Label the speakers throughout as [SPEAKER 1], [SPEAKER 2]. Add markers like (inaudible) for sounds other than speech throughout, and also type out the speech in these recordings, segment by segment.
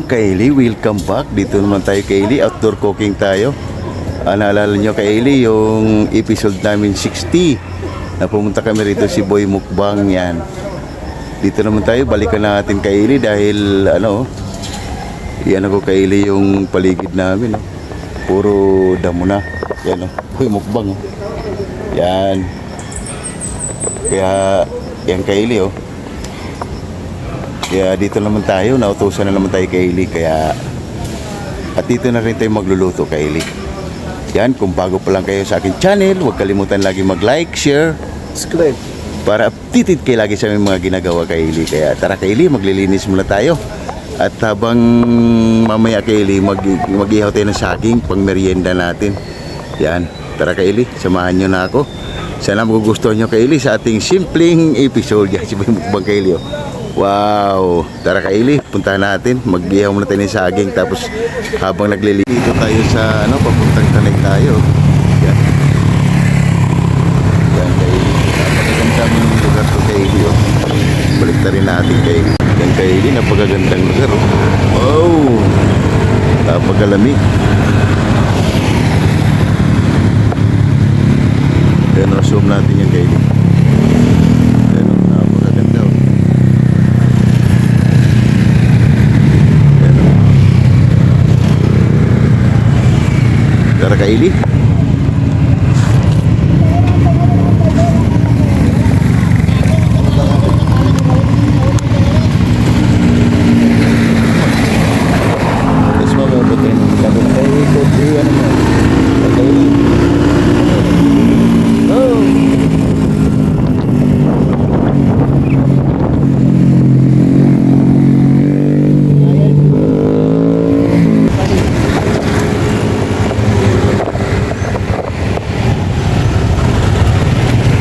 [SPEAKER 1] Yung Kaylee, welcome back. Dito naman tayo Kaylee, outdoor cooking tayo. Ah, naalala nyo Kaylee, yung episode namin 60 na pumunta kami rito si Boy Mukbang yan. Dito naman tayo, balikan natin Kaylee dahil ano, yan ako Kaylee yung paligid namin. oh. Puro damo na. Yan oh, Boy Mukbang. oh. Yan. Kaya, yan Kaylee oh. Kaya dito naman tayo, nautusan na naman tayo kay Eli. Kaya, at dito na rin tayo magluluto kay Eli. Yan, kung bago pa lang kayo sa akin channel, huwag kalimutan lagi mag-like, share,
[SPEAKER 2] Subscribe.
[SPEAKER 1] para updated kayo lagi sa aming mga ginagawa kay Eli. Kaya tara kay Eli, maglilinis muna tayo. At habang mamaya kay Eli, mag, mag-ihaw tayo ng saging pang merienda natin. Yan, tara kay Eli, samahan nyo na ako. Sana magugustuhan nyo kay Eli sa ating simpleng episode. (laughs) Yan, si Mukbang kay Eli. oh. Wow! Tara kay Eli, puntahan natin. Mag-ihaw muna tayo ng saging. Tapos habang naglilinis dito tayo sa ano, papuntang tanay tayo. Yan. Yan kay Eli. Napakagandang lugar to kay Eli. Oh. Balik na rin natin kay Eli. Yan kay Eli, napakagandang lugar. Oh. Wow! Napakalamig. Yan, zoom natin yan kay Eli. Yan, oh, napakaganda. Oh. Yan, oh. Tara kay Eli. Tapos mababutin. Sabi na kay Kobe, ano mo? Kay Oh!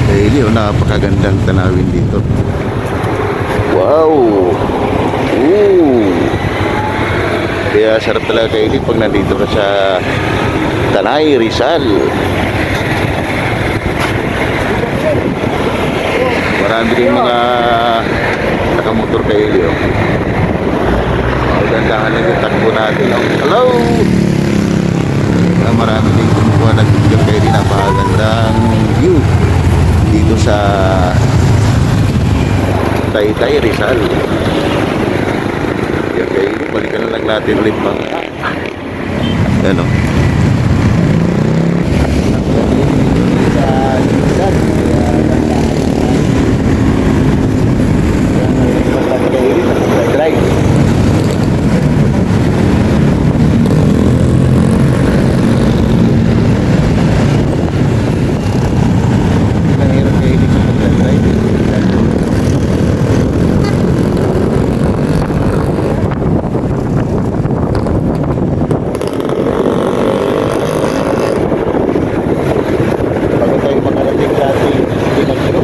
[SPEAKER 1] Daily, oh, napakagandang tanawin dito. Wow! Ooh! Kaya sarap talaga kayo pag nandito ka sa Tanay, Rizal. Marami rin mga nakamotor kayo. Magandahan lang yung takbo natin. oh. Hello! Ah, marami din kumukuha ng video kayo din. Napakagandang view dito sa Taytay, Rizal. Kaya kayo, balikan na lang natin ulit mga ano. Bago tayo makarating sa ating pinagkiro.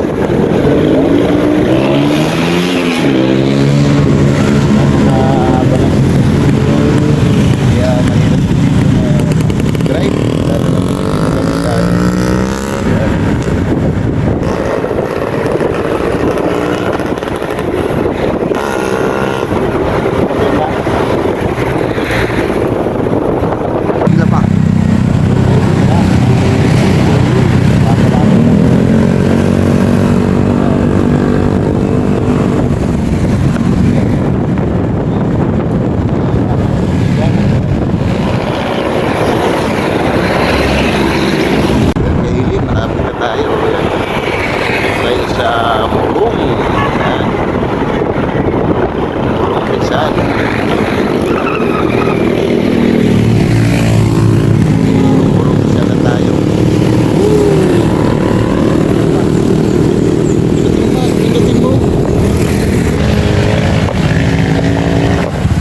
[SPEAKER 1] Kaya mahirap dito na drive. Lalo na kung sa Ayan. Sila pa. Kaili, malapit na tayo. Ayan. Tayo sa Murong. Ayan. Murong Rizal. Murong Rizal na tayo. Pindutin mo.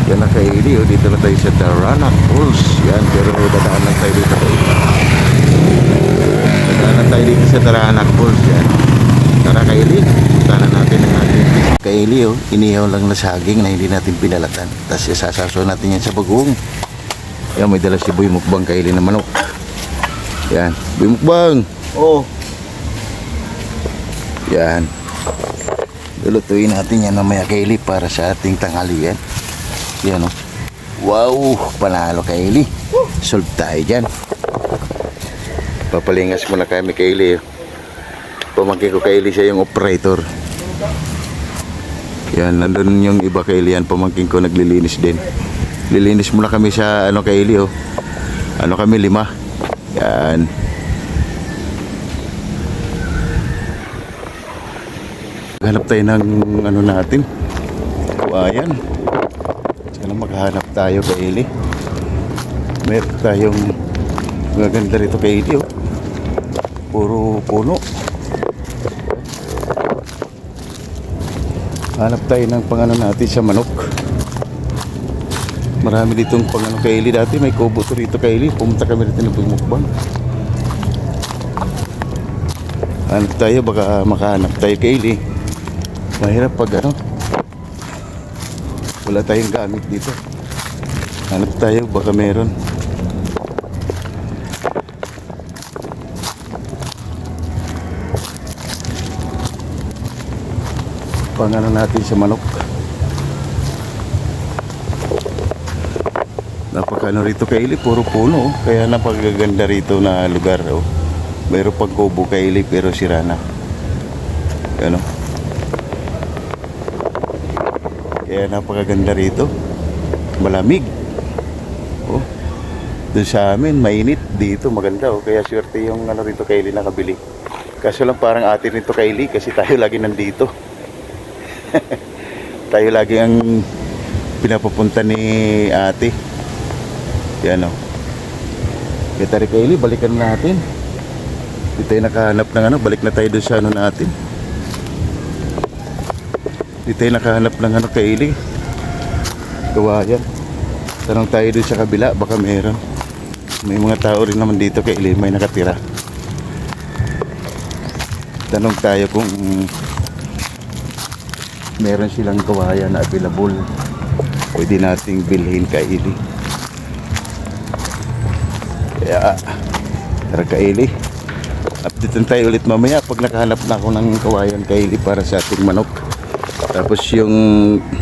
[SPEAKER 1] Yan na Kaili, oh. Dito na tayo sa Daranac Falls. Yan, pero dadaan lang tayo dito Kaili. Nagkanan tayo dito sa Taranac Falls yan. Tara Kaili, puntahan natin ang ating Kaili oh, inihaw lang na saging na hindi natin pinalatan. Tapos isasaso natin yan sa bagong. Yan, may dala si Boy Mukbang Kaili na manok. Yan, Boy Mukbang.
[SPEAKER 2] Oh,
[SPEAKER 1] Yan. Lulutuin natin yan mamaya Kaili para sa ating tanghalian. Yan oh. Wow, panalo kay Eli. Solve tayo dyan. Papalingas muna kami kay Eli. Pamangkin ko kay Eli siya yung operator. Yan, nandun yung iba kay Eli yan. Pamangkin ko naglilinis din. Lilinis muna kami sa ano kay Eli oh. Ano kami lima. Yan. Hanap tayo ng ano natin. Kawayan. Tayo kay Eli. Meron tayong maganda rito kay Eli oh. Puro puno. Hanap tayo ng pangano natin sa manok. Marami ditong pangano kay Eli dati. May kubo to rito kay Eli. Pumunta kami rito ng bumukbang. Hanap tayo, baka makahanap tayo kay Eli. Mahirap pag ano. Wala tayong gamit dito. Hanap tayo, baka meron. Pangano natin sa manok. Napakano rito kay Ili, puro puno. oh. Kaya napakaganda rito na lugar. Oh. Mayroon pang kubo kay Ili, pero sira na. Ano? Kaya napakaganda rito. Malamig. Oh. Doon sa amin, mainit. Dito, maganda. Oh. Kaya swerte yung ano rito kay Ili nakabili. Kaso lang parang atin rito kay Ili kasi tayo (laughs) lagi nandito. (laughs) tayo lagi ang pinapapunta ni ate. Yan o. Kaya tari kay Eli, balikan natin. Hindi tayo nakahanap ng ano, balik na tayo doon sa ano natin. Hindi tayo nakahanap ng ano kay Eli. Kawayan. Tanong tayo doon sa kabila, baka meron. May mga tao rin naman dito kay Eli, may nakatira. Tanong tayo kung meron silang kawayan na available. Pwede nating bilhin kay Eli. Kaya, tara kay Eli. Update tayo ulit mamaya pag nakahanap na ako ng kawayan kay Eli para sa ating manok. Tapos yung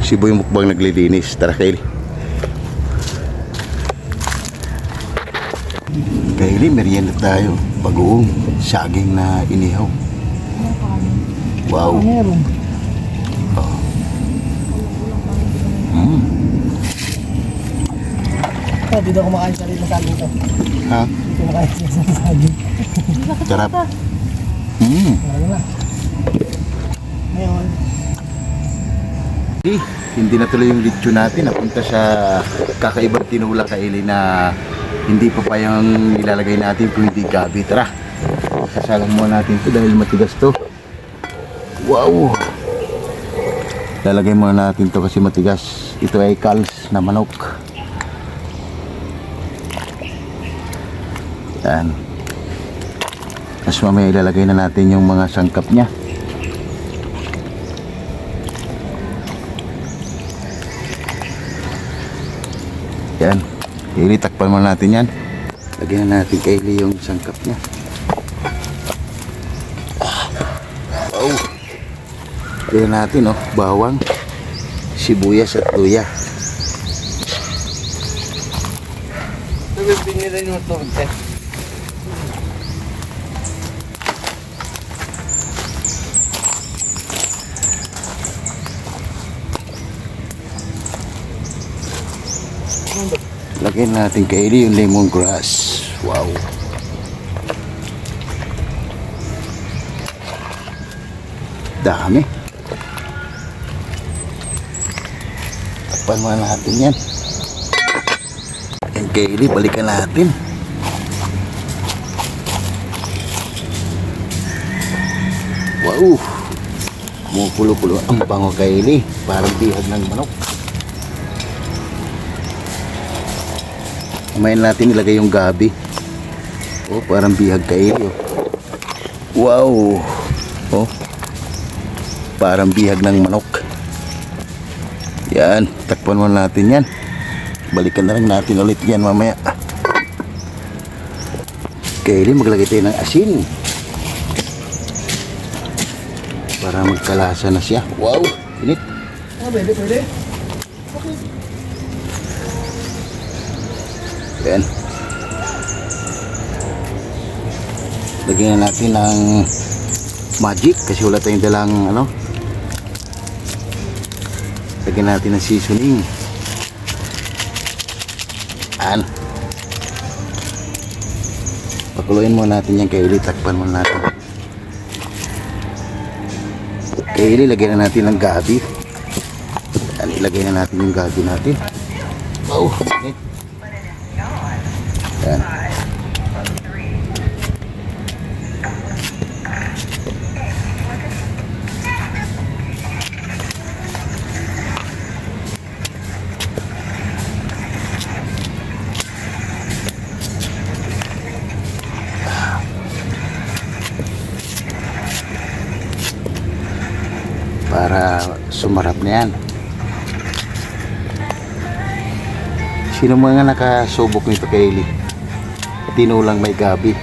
[SPEAKER 1] si Boy Mukbang naglilinis. Tara kay Eli. Eli, merienda tayo. Bagoong saging na inihaw. Wow.
[SPEAKER 2] Meron.
[SPEAKER 1] Mm.
[SPEAKER 2] Kaya dito ako makain sa rin ng saging to.
[SPEAKER 1] Ha?
[SPEAKER 2] Dito makain siya sa saging.
[SPEAKER 1] Sarap. Mm.
[SPEAKER 2] Na. Ngayon,
[SPEAKER 1] Hindi, hindi na tuloy yung lechon natin. Napunta sa kakaibang tinula kay Eli na hindi pa pa yung ilalagay natin kung hindi gabi. Tara, sasalang muna natin to dahil matigas to. Wow! Lalagay muna natin to kasi matigas. Ito ay kals na manok. Yan. Tapos mamaya ilalagay na natin yung mga sangkap niya. Yan. Ili, takpan muna natin yan. Lagyan na natin kay Ili yung sangkap niya. Wow. Lagyan natin, oh, bawang, sibuyas at luya.
[SPEAKER 2] nabibingilan yung ito.
[SPEAKER 1] Lagyan natin kay Ili yung lemongrass. Wow. Dami. Takpan muna natin yan. Yan kay Ili, balikan natin. Wow. Kumukulo-kulo ang bango kay Ili. Parang bihag ng manok. Kumain natin ilagay yung gabi. Oh, parang bihag kayo. Wow. Oh. Parang bihag ng manok. Yan, takpan muna natin yan. Balikan na lang natin ulit yan mamaya. Kayli, maglagay tayo ng asin. Para magkalasa na siya. Wow, init.
[SPEAKER 2] Ah, pwede, pwede.
[SPEAKER 1] Yan. Lagyan na natin ng magic kasi wala tayong dalang ano. Lagyan natin ng seasoning. Yan. Pakuluin mo natin yan kay. Takpan mo natin. Kay Ili, lagyan na natin ng gabi. Yan, ilagay na natin yung gabi natin. Wow. Okay. Yan. para sumarap na yan. Sino mga nakasubok nito kay Eli? Tinulang may gabi.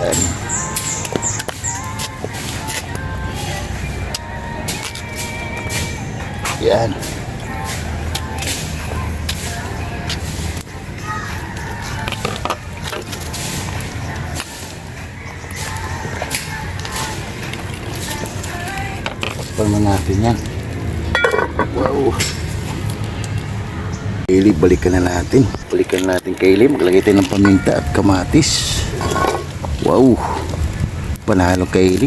[SPEAKER 1] Yan. Yan. Mo natin yan. Wow. Kaili, balikan na natin. Balikan natin Kaili. Maglagay tayo ng paminta at kamatis. Wow. Panalo Kaili.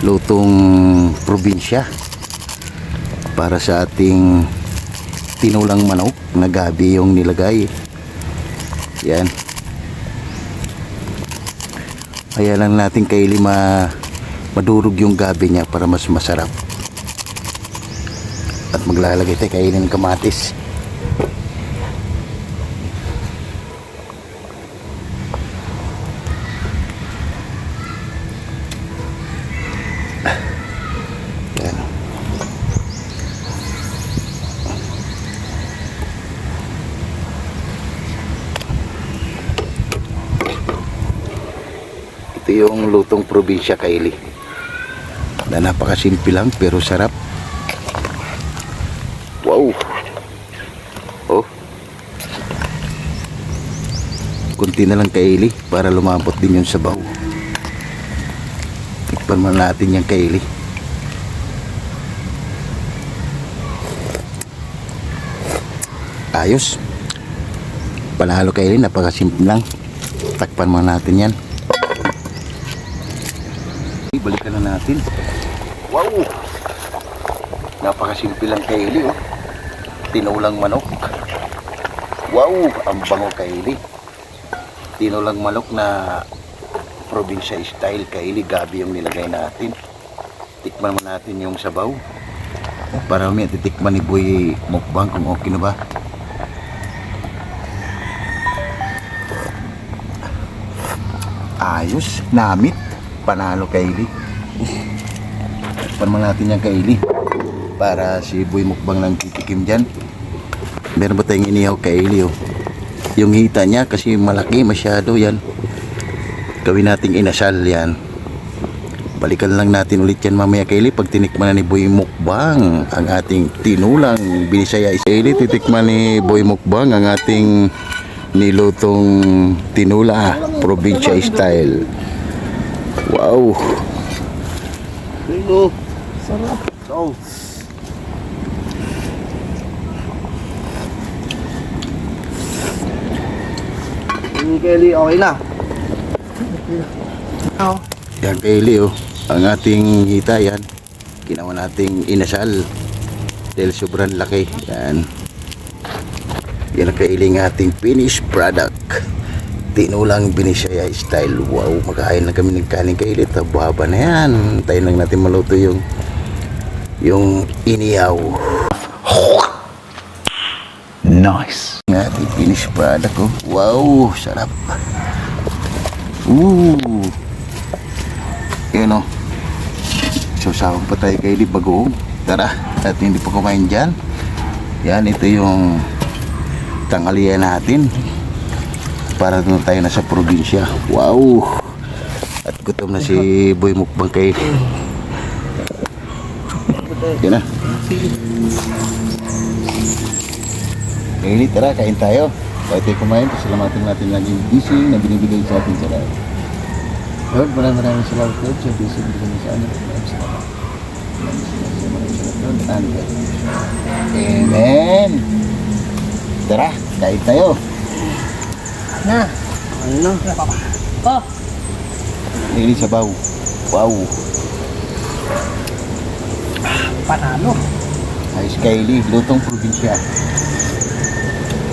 [SPEAKER 1] Lutong probinsya. Para sa ating tinulang manok na gabi yung nilagay. Yan. Kaya lang natin Kaili ma madurog yung gabi niya para mas masarap. At maglalagay tayo kainin kamatis. Ito yung lutong probinsya kaili na napakasimple lang pero sarap. Wow! Oh. Kunti na lang kaili para lumabot din yung sabaw. Tikpan mo natin yung kaili. Ayos. Panalo kaili, napakasimple lang. Takpan mo natin yan. Balikan na natin. Wow! Napakasimple lang kaili oh. Tinulang manok. Wow! Ang bango kaili. Tinulang manok na probinsya style kaili. Gabi yung nilagay natin. Tikman mo natin yung sabaw. Para may titikman ni Boy Mukbang kung okay na ba. Ayos, namit, panalo kaili. Tikman natin yung kaili para si Boy Mukbang lang titikim dyan. Meron ba tayong inihaw kaili oh. Yung hita niya kasi malaki masyado yan. Gawin nating inasal yan. Balikan lang natin ulit yan mamaya kaili pag tinikman na ni Boy Mukbang ang ating tinulang binisaya kaili titikman ni Boy Mukbang ang ating nilutong tinula probinsya style. Wow.
[SPEAKER 2] Sarap.
[SPEAKER 1] Oh.
[SPEAKER 2] Yung Kelly, okay na. Oo.
[SPEAKER 1] Yan kaili oh. Ang ating hita yan. Ginawa nating inasal. Dahil sobrang laki. Yan. Yan ang kailing ating finished product. Tinulang binisaya style. Wow, makain na kami ng kanin kaili. Tababa na yan. Tayo lang natin maluto yung yung iniyaw.
[SPEAKER 3] Nice.
[SPEAKER 1] Ang ating finished product oh. Wow, sarap. Ooh. Yan oh. Sasawang pa tayo kay di bagoong. Tara, at hindi pa kumain dyan. Yan, ito yung tanghalian natin. Para doon tayo na sa probinsya. Wow! At gutom na si Boy Mukbang kay. Yan na. Kaylee, tara, kain tayo. Bago tayo kumain, pasalamatan natin lang yung blessing na binibigay sa atin sa lahat. Lord, maraming maraming salamat Lord sa blessing na sa amin. Maraming salamat. Amen. Tara, kain tayo.
[SPEAKER 2] Na. Ano? Oh.
[SPEAKER 1] Kaylee, sabaw. Wow.
[SPEAKER 2] Panalo.
[SPEAKER 1] Ayos Kaylee, lutong probinsya.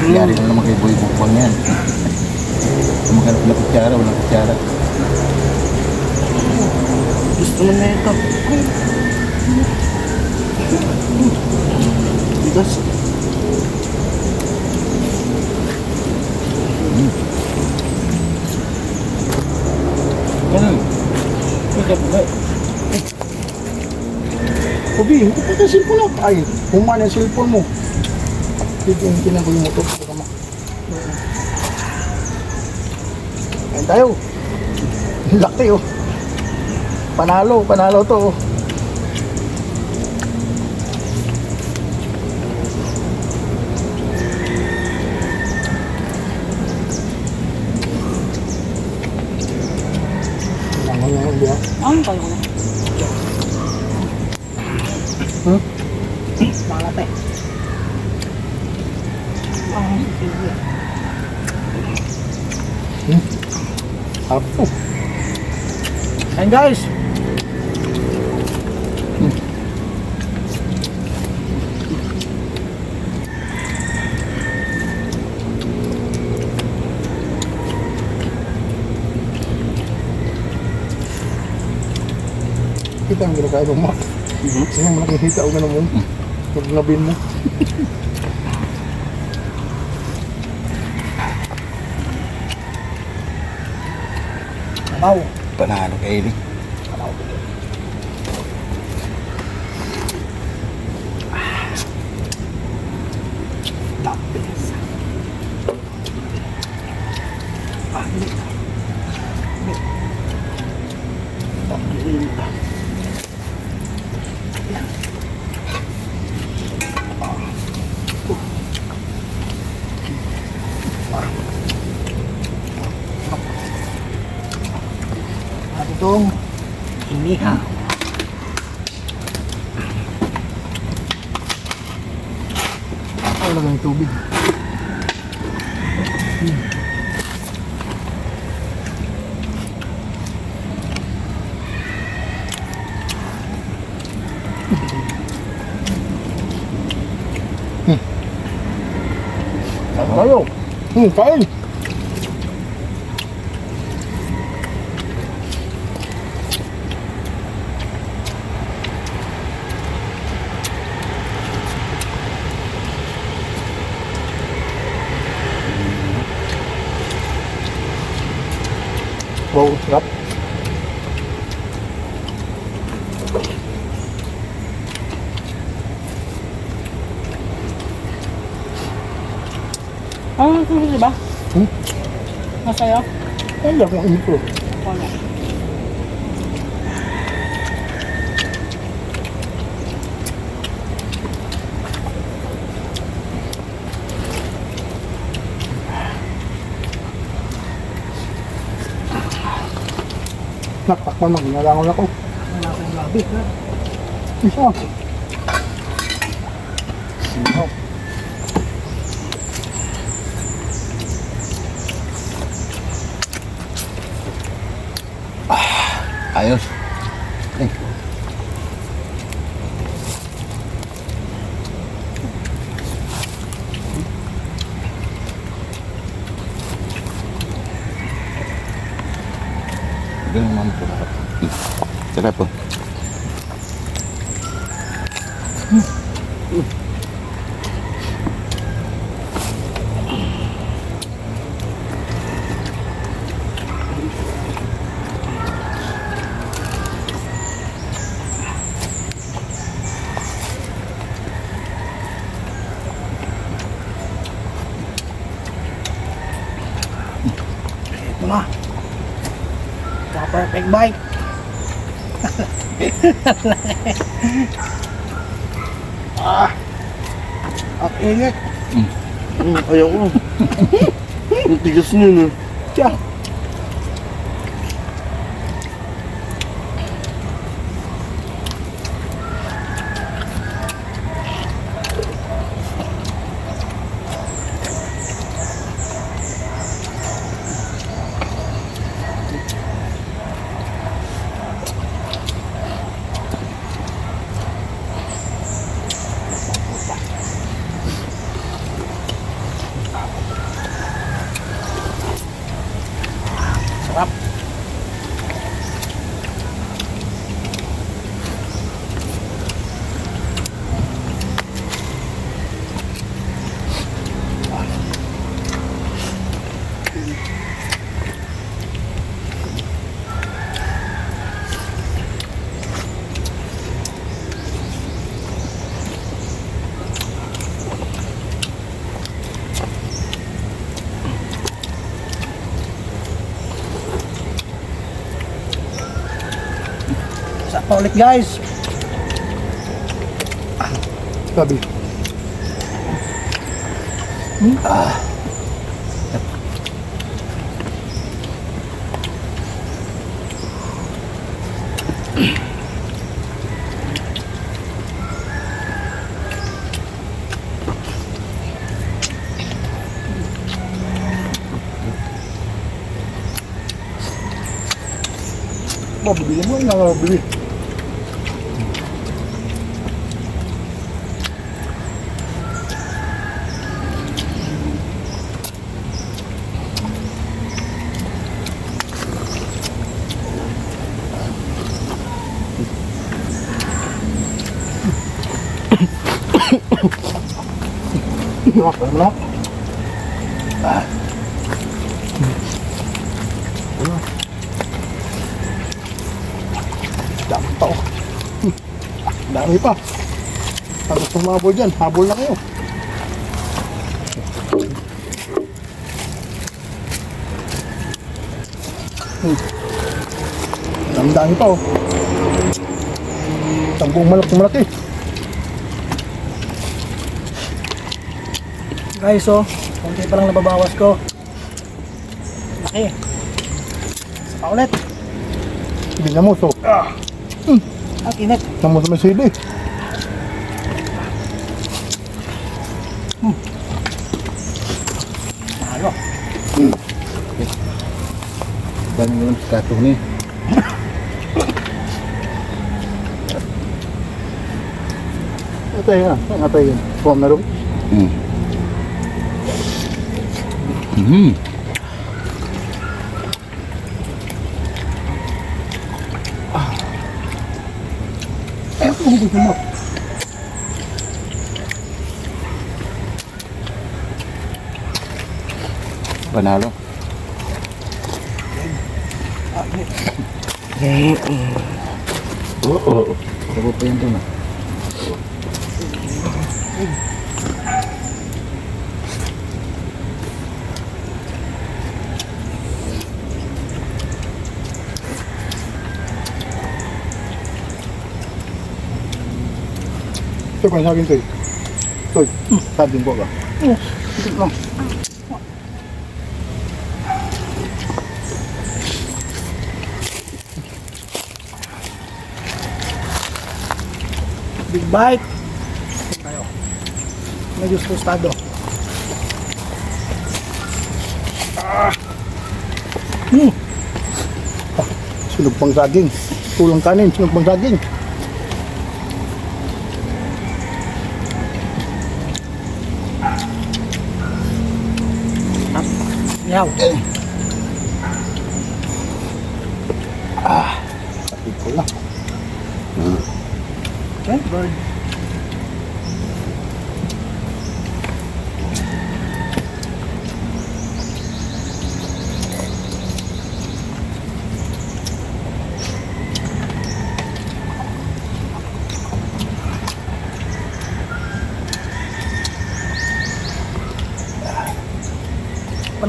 [SPEAKER 1] Yari lang naman kay Boy Bukbang yan. Kumakalap na kutsara, walang kutsara.
[SPEAKER 2] Gusto mo na ito. Bigas.
[SPEAKER 1] Ganun. Ikaw ba?
[SPEAKER 2] Kobi, hindi pa yung cellphone mo. Ay, humana cellphone mo. Titingin ko yung motor. Baka ma... Ayan tayo. Laki oh. Panalo, panalo to oh. Harap po. And guys, kita ang ginagawa mo. Kasi yung nakikita ko na mo. Pag nabin mo. (laughs) Wow.
[SPEAKER 1] Panalo Kaylee.
[SPEAKER 2] At itong inihaw. Ay, lagay ng tubig. Hmm. Hmm. Kain tayo. Hmm, kain. Wow, sarap.
[SPEAKER 4] Ang sige ba?
[SPEAKER 2] Hmm?
[SPEAKER 4] Masaya?
[SPEAKER 2] Ay, laki ang intro.
[SPEAKER 4] Wala.
[SPEAKER 2] Naktakman mag nalangon ako.
[SPEAKER 4] Wala akong labi.
[SPEAKER 2] Isa.
[SPEAKER 1] Sarap po.
[SPEAKER 2] Ito na. The perfect bite. Ah! Ang init.
[SPEAKER 5] Mm, ayaw ko. (laughs) Ang tigas niyo na.
[SPEAKER 2] Tiya. Ulit guys. Sabi. Hmm? Ah. Mabili mo, nga mabili. Ano mo? Dami pa oh. Dami pa. Tapos tumabol dyan, habol na kayo. Hmm. Dami dami pa oh. Tampong malaki Guys oh, konti pa lang nababawas ko. Laki. Isa pa ulit. Tingnan mo, so. Ang init. Nang mo sa sili. Hmm. Mahalo.
[SPEAKER 1] Dami naman sa kato ni.
[SPEAKER 2] Ito yan. Saan ito yun? Kuha na rin.
[SPEAKER 1] Mm. Mm.
[SPEAKER 2] Ano kung gusto mo?
[SPEAKER 1] Panalo. Oo. Sabi pa yan doon ah.
[SPEAKER 2] Ito pa sa akin ito. Ito. Sabing ko ka. Ito lang. Big bite. Tayo. Medyo tostado. Ah. Hmm. Ah, sunog pang saging. Kulang kanin, sunog pang saging. Yeah.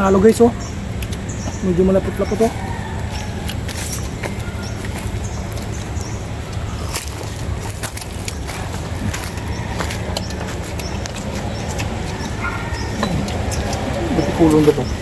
[SPEAKER 2] panalo guys oh. Medyo malapit-lapit oh. Ba't ikulong ba
[SPEAKER 4] ito?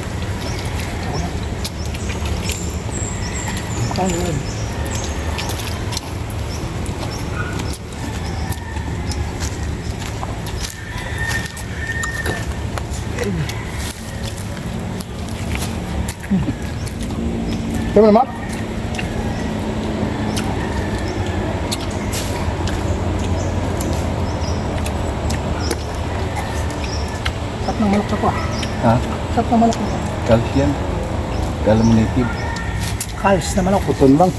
[SPEAKER 4] Ng manok ko ah.
[SPEAKER 1] Ha?
[SPEAKER 4] Sarap ng manok.
[SPEAKER 1] Calcium. Calminative.
[SPEAKER 4] Kalis na manok.
[SPEAKER 2] Puton lang.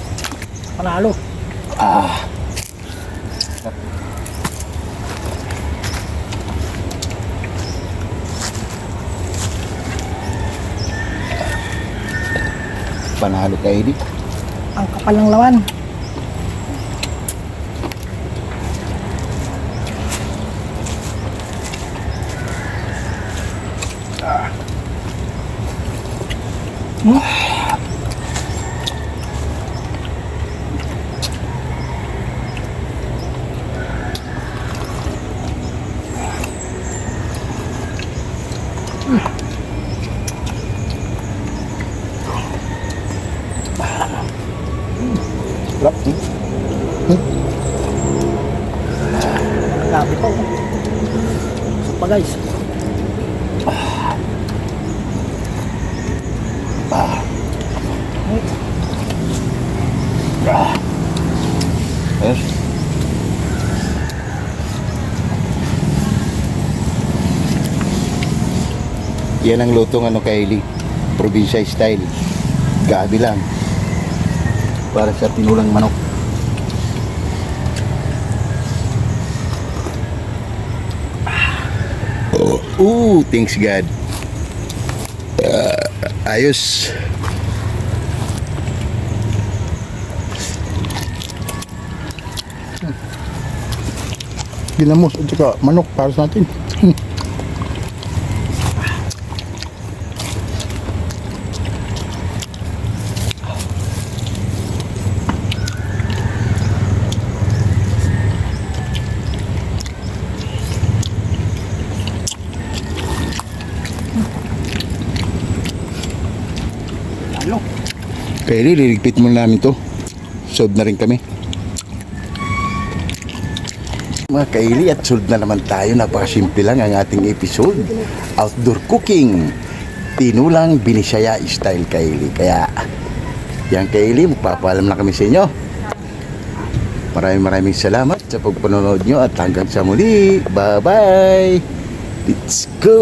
[SPEAKER 4] Panalo.
[SPEAKER 1] Panalo kay Eli.
[SPEAKER 4] Ang kapal ng lawan.
[SPEAKER 1] Mm-hmm. Yan ang lutong ano kay Eli. Probinsya style. Gabi lang. Para sa tinulang manok. Oh, ooh, thanks God. Ah, ayos.
[SPEAKER 2] Ginamos at saka manok para sa atin. (laughs)
[SPEAKER 4] Ano?
[SPEAKER 1] Eli, liligpit mo namin to. Sold na rin kami. Mga kaili at sold na naman tayo. Napakasimple lang ang ating episode. Outdoor cooking. Tinulang binisaya style kaili. Kaya yan kaili, magpapaalam na kami sa inyo. Maraming maraming salamat sa pagpanonood nyo at hanggang sa muli. Bye-bye! Let's go!